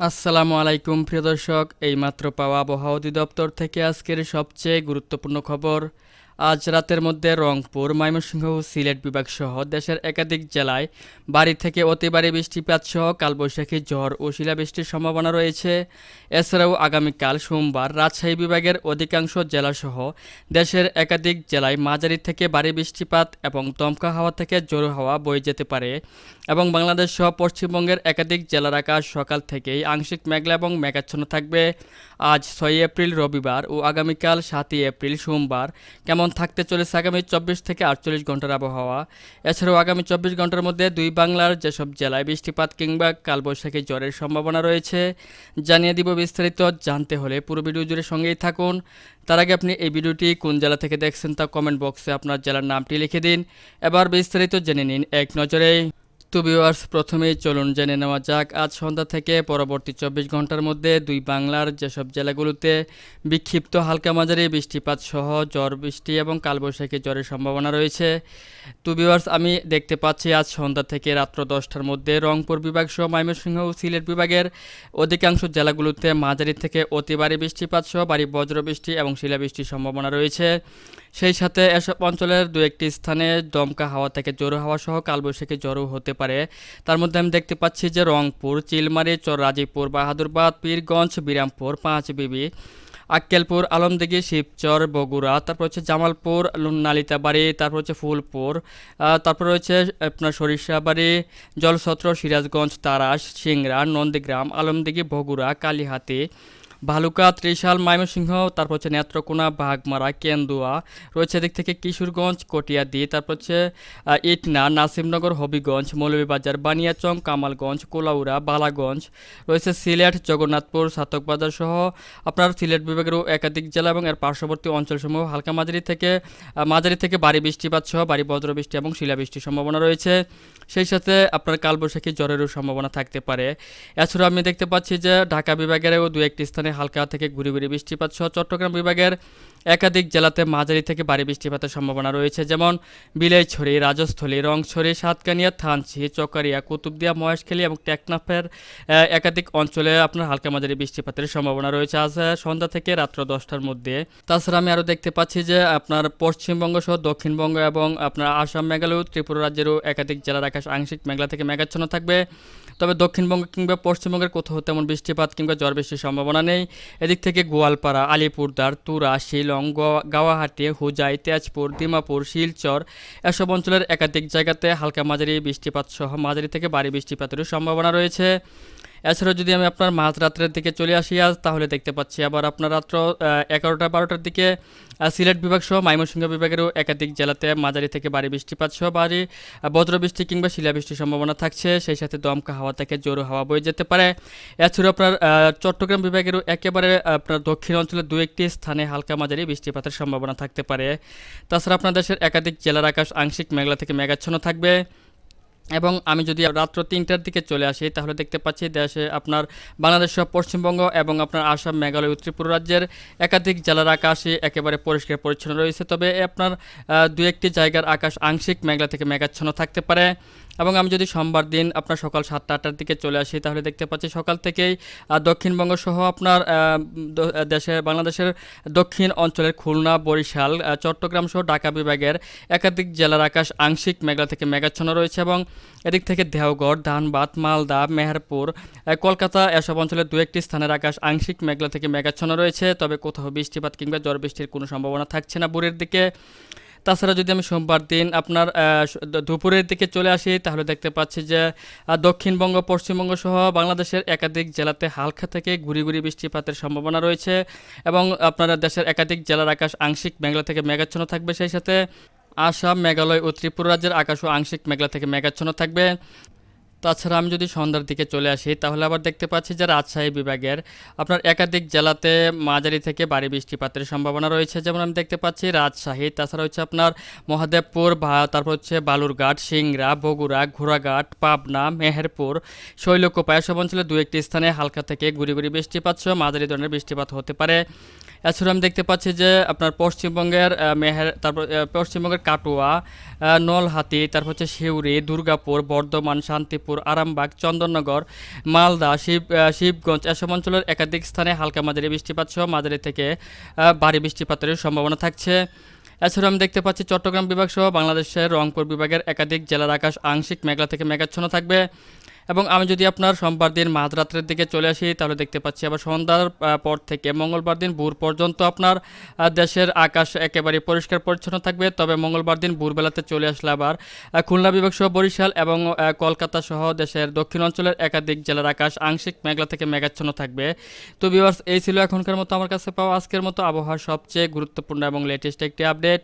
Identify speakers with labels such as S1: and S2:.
S1: আসসালামু আলাইকুম প্রিয় দর্শক। এইমাত্র পাওয়া আবহাওয়া অধিদপ্তর থেকে আজকের সবচেয়ে গুরুত্বপূর্ণ খবর আজ রাতের মধ্যে রংপুর, ময়মনসিংহ সিলেট বিভাগ সহ দেশের একাধিক জেলায় বাড়ি থেকে অতি বৃষ্টিপাত সহ কালবৈশাখী ঝড় ও শিলাবৃষ্টির সম্ভাবনা রয়েছে। এছাড়াও আগামীকাল সোমবার রাজশাহী বিভাগের অধিকাংশ জেলাসহ দেশের একাধিক জেলায় মাঝারি থেকে ভারী বৃষ্টিপাত এবং দমকা হাওয়া থেকে জোর হাওয়া বয়ে যেতে পারে এবং বাংলাদেশ সহ পশ্চিমবঙ্গের একাধিক জেলার আকাশ সকাল থেকেই আংশিক মেঘলা এবং মেঘাচ্ছন্ন থাকবে। আজ ছয়ই এপ্রিল রবিবার ও আগামীকাল সাতই এপ্রিল সোমবার কেমন থাকতে চলেছে আগামী চব্বিশ থেকে আটচল্লিশ ঘণ্টার আবহাওয়া। এছাড়াও আগামী চব্বিশ ঘণ্টার মধ্যে দুই বাংলার যেসব জেলায় বৃষ্টিপাত কিংবা কালবৈশাখী জ্বরের সম্ভাবনা রয়েছে, জানিয়ে দিব বিস্তারিত জানতে হলে পুরো ভিডিও জুড়ে সঙ্গেই থাকুন। তার আগে আপনি এই ভিডিওটি কোন জেলা থেকে দেখছেন তা কমেন্ট বক্সে আপনার জেলার নামটি লিখে দিন। এবার বিস্তারিত জেনে নিন এক নজরেই তো ভিউয়ার্স প্রথমেই চলুন জেনে নেওয়া যাক, আজ সন্ধ্যা থেকে পরবর্তী চব্বিশ ঘণ্টার মধ্যে দুই বাংলার যেসব জেলাগুলোতে বিক্ষিপ্ত হালকা মাঝারি বৃষ্টিপাত সহ ঝড় বৃষ্টি এবং কালবৈশাখী জ্বরের সম্ভাবনা রয়েছে। তো ভিউয়ার্স আমি দেখতে পাচ্ছি আজ সন্ধ্যা থেকে রাত্র দশটার মধ্যে রংপুর বিভাগ সহ ময়মনসিংহ ও সিলেট বিভাগের অধিকাংশ জেলাগুলোতে মাঝারি থেকে অতি ভারী বৃষ্টিপাত সহ ভারী বজ্রবৃষ্টি এবং শিলাবৃষ্টির সম্ভাবনা রয়েছে। সেই সাথে এসব অঞ্চলের দু একটি স্থানে দমকা হাওয়া থেকে জোরো হাওয়া সহ কালবৈশাখী জ্বরও হতে পারে। তার মধ্যে আমি দেখতে পাচ্ছি যে রংপুর, চিলমারি চর রাজীবপুর বাহাদুরবাদ, পীরগঞ্জ, বিরামপুর, পাঁচ বিবি, আক্কেলপুর, আলমদিঘি, শিবচর, বগুড়া, তারপর হচ্ছে জামালপুর নালিতাবাড়ি তারপর হচ্ছে ফুলপুর তারপর রয়েছে আপনার সরিষাবাড়ি জলছত্র সিরাজগঞ্জ, তারাস, সিংড়া, নন্দীগ্রাম, আলমদিঘি, বগুড়া, কালীহাতি ভালুকা, ত্রিশাল, ময়মনসিংহ, তারপর হচ্ছে নেত্রকোনা, বাঘমারা, কেন্দুয়া, রয়েছে এদিক থেকে কিশোরগঞ্জ, কটিয়াদি, তারপর হচ্ছে ইটনা, নাসিমনগর, হবিগঞ্জ, মৌলভীবাজার, বানিয়াচং, কামালগঞ্জ, কোলাউড়া, বালাগঞ্জ, রয়েছে সিলেট, জগন্নাথপুর, সাতকবাজার সহ আপনার সিলেট বিভাগেরও একাধিক জেলা এবং এর পার্শ্ববর্তী অঞ্চলসমূহ হালকা মাঝারি থেকে মাঝারি থেকে ভারী বৃষ্টিপাত সহ ভারী বজ্রবৃষ্টি এবং শিলাবৃষ্টির সম্ভাবনা রয়েছে। সেই সাথে আপনার কালবৈশাখী জ্বরেরও সম্ভাবনা থাকতে পারে। এছাড়াও আমি দেখতে পাচ্ছি যে ঢাকা বিভাগেরও দু একটি স্থানে হালকা থেকে ঘুরি ঘুরি বৃষ্টিপাত সহ চট্টগ্রাম বিভাগের একাধিক জেলাতে মাঝারি থেকে ভারী বৃষ্টিপাতের সম্ভাবনা রয়েছে, যেমন বিলাইছড়ি, রাজস্থলী, রংছড়ি, সাতকানিয়া, থানচি, চকারিয়া, কুতুবদিয়া, মহেশখালী এবং টেকনাফের একাধিক অঞ্চলে আপনার হালকা মাঝারি বৃষ্টিপাতের সম্ভাবনা রয়েছে। আজ সন্ধ্যা থেকে রাত্র দশটার মধ্যে। তাছাড়া আমি আরও দেখতে পাচ্ছি যে আপনার পশ্চিমবঙ্গ সহ দক্ষিণবঙ্গ এবং আপনার আসাম, মেঘালয়, ত্রিপুরা রাজ্যেরও একাধিক জেলার আকাশ আংশিক মেঘলা থেকে মেঘাচ্ছন্ন থাকবে। তবে দক্ষিণবঙ্গ কিংবা পশ্চিমবঙ্গের কোথাও তেমন বৃষ্টিপাত কিংবা জ্বর বৃষ্টির সম্ভাবনা নেই। এদিক থেকে গোয়ালপাড়া, আলিপুরদার, তুরা, শিলং গাওয়াহাটি, হুজাই, তেজপুর দিমাপুর শিলচর এসব অঞ্চলের একাধিক জায়গাতে হালকা মাঝারি বৃষ্টিপাত সহ মাঝারি থেকে ভারী বৃষ্টিপাতেরও সম্ভাবনা রয়েছে। এছাড়াও যদি আমি আপনার মাঝরাত্রের দিকে চলে আসি আজ, তাহলে দেখতে পাচ্ছি আবার আপনার রাত্র এগারোটা বারোটার দিকে সিলেট বিভাগ সহ ময়মনসিংহ বিভাগেরও একাধিক জেলাতে মাঝারি থেকে ভারী বৃষ্টিপাত সহ ভারী বজ্রবৃষ্টি কিংবা শিলাবৃষ্টির সম্ভাবনা থাকছে। সেই সাথে দমকা হাওয়া থেকে জোরো হাওয়া বয়ে যেতে পারে। এছাড়াও আপনার চট্টগ্রাম বিভাগেরও একেবারে আপনার দক্ষিণ অঞ্চলের দু একটি স্থানে হালকা মাঝারি বৃষ্টিপাতের সম্ভাবনা থাকতে পারে। তাছাড়া আপনার দেশের একাধিক জেলার আকাশ আংশিক মেঘলা থেকে মেঘাচ্ছন্ন থাকবে। এবং আমি যদি রাত্র তিনটার দিকে চলে আসি, তাহলে দেখতে পাচ্ছি দেশে আপনার বাংলাদেশ, পশ্চিমবঙ্গ এবং আপনার আসাম, মেঘালয় ও ত্রিপুরা রাজ্যের একাধিক জেলার আকাশে একেবারে পরিষ্কার পরিচ্ছন্ন রয়েছে। তবে আপনার দু একটি জায়গার আকাশ আংশিক মেঘলা থেকে মেঘাচ্ছন্ন থাকতে পারে। এবং আমি যদি সোমবার দিন আপনার সকাল সাতটা আটটার দিকে চলে আসি, তাহলে দেখতে পাচ্ছি সকাল থেকেই দক্ষিণবঙ্গ সহ আপনার দেশের বাংলাদেশের দক্ষিণ অঞ্চলের খুলনা, বরিশাল চট্টগ্রাম সহ ঢাকা বিভাগের একাধিক জেলার আকাশ আংশিক মেঘলা থেকে মেঘাচ্ছন্ন রয়েছে এবং এদিক থেকে দেওগড় ধানবাদ, মালদা, মেহেরপুর কলকাতা এসব অঞ্চলের দু একটি স্থানের আকাশ আংশিক মেঘলা থেকে মেঘাচ্ছন্ন রয়েছে। তবে কোথাও বৃষ্টিপাত কিংবা ঝড় বৃষ্টির কোনো সম্ভাবনা থাকছে না ভোরের দিকে। তাছাড়া যদি আমি সোমবার দিন আপনার দুপুরের দিকে চলে আসি, তাহলে দেখতে পাচ্ছি যে দক্ষিণবঙ্গ, পশ্চিমবঙ্গ সহ বাংলাদেশের একাধিক জেলাতে হালকা থেকে ঘুরি ঘুরি বৃষ্টিপাতের সম্ভাবনা রয়েছে এবং আপনারা দেশের একাধিক জেলার আকাশ আংশিক মেঘলা থেকে মেঘাচ্ছন্ন থাকবে সেই সাথে। আসাম, মেঘালয় ও ত্রিপুরা রাজ্যের আকাশও আংশিক মেঘলা থেকে মেঘাচ্ছন্ন থাকবে। তাছাড়া আমি যদি সন্ধ্যার দিকে চলে আসি, তাহলে আবার দেখতে পাচ্ছি যে রাজশাহী বিভাগের আপনার একাধিক জেলাতে মাঝারি থেকে ভারী বৃষ্টিপাতের সম্ভাবনা রয়েছে। যেমন আমি দেখতে পাচ্ছি রাজশাহী, তাছাড়া হচ্ছে আপনার মহাদেবপুর তারপর হচ্ছে বালুরঘাট, সিংড়া, বগুড়া, ঘোড়াঘাট, পাবনা, মেহেরপুর, শৈলকুপা এসব অঞ্চলে দু একটি স্থানে হালকা থেকে গুড়ি গুড়ি বৃষ্টিপাত সহ মাঝারি ধরনের বৃষ্টিপাত হতে পারে। এছাড়া আমি দেখতে পাচ্ছি যে আপনার পশ্চিমবঙ্গের মেহের, তারপর পশ্চিমবঙ্গের কাটোয়া নলহাতি তারপর হচ্ছে সিউড়ি দুর্গাপুর, বর্ধমান, শান্তিপুর ফরিদপুর আরামবাগ, চন্দননগর, মালদা, শিব শিবগঞ্জ এসব অঞ্চলের একাধিক স্থানে হালকা মাঝারি বৃষ্টিপাত সহ মাঝারি থেকে ভারী বৃষ্টিপাতের সম্ভাবনা থাকছে। এছাড়াও আমি দেখতে পাচ্ছি চট্টগ্রাম বিভাগ সহ বাংলাদেশের রংপুর বিভাগের একাধিক জেলার আকাশ আংশিক মেঘলা থেকে মেঘাচ্ছন্ন থাকবে। এবং আমি যদি আপনার সোমবার দিন মাঝরাত্রের দিকে চলে আসি, তাহলে দেখতে পাচ্ছি আবার সন্ধ্যার পর থেকে মঙ্গলবার দিন ভোর পর্যন্ত আপনার দেশের আকাশ একেবারে পরিষ্কার পরিচ্ছন্ন থাকবে। তবে মঙ্গলবার দিন ভোরবেলাতে চলে আসলে আবার খুলনা বিভাগ সহ বরিশাল এবং কলকাতা সহ দেশের দক্ষিণ অঞ্চলের একাধিক জেলার আকাশ আংশিক মেঘলা থেকে মেঘাচ্ছন্ন থাকবে। তো ভিউয়ার্স এই ছিল এখনকার মতো আমার কাছে পাওয়া আজকের মতো। আবহাওয়ার সবচেয়ে গুরুত্বপূর্ণ এবং লেটেস্ট একটি আপডেট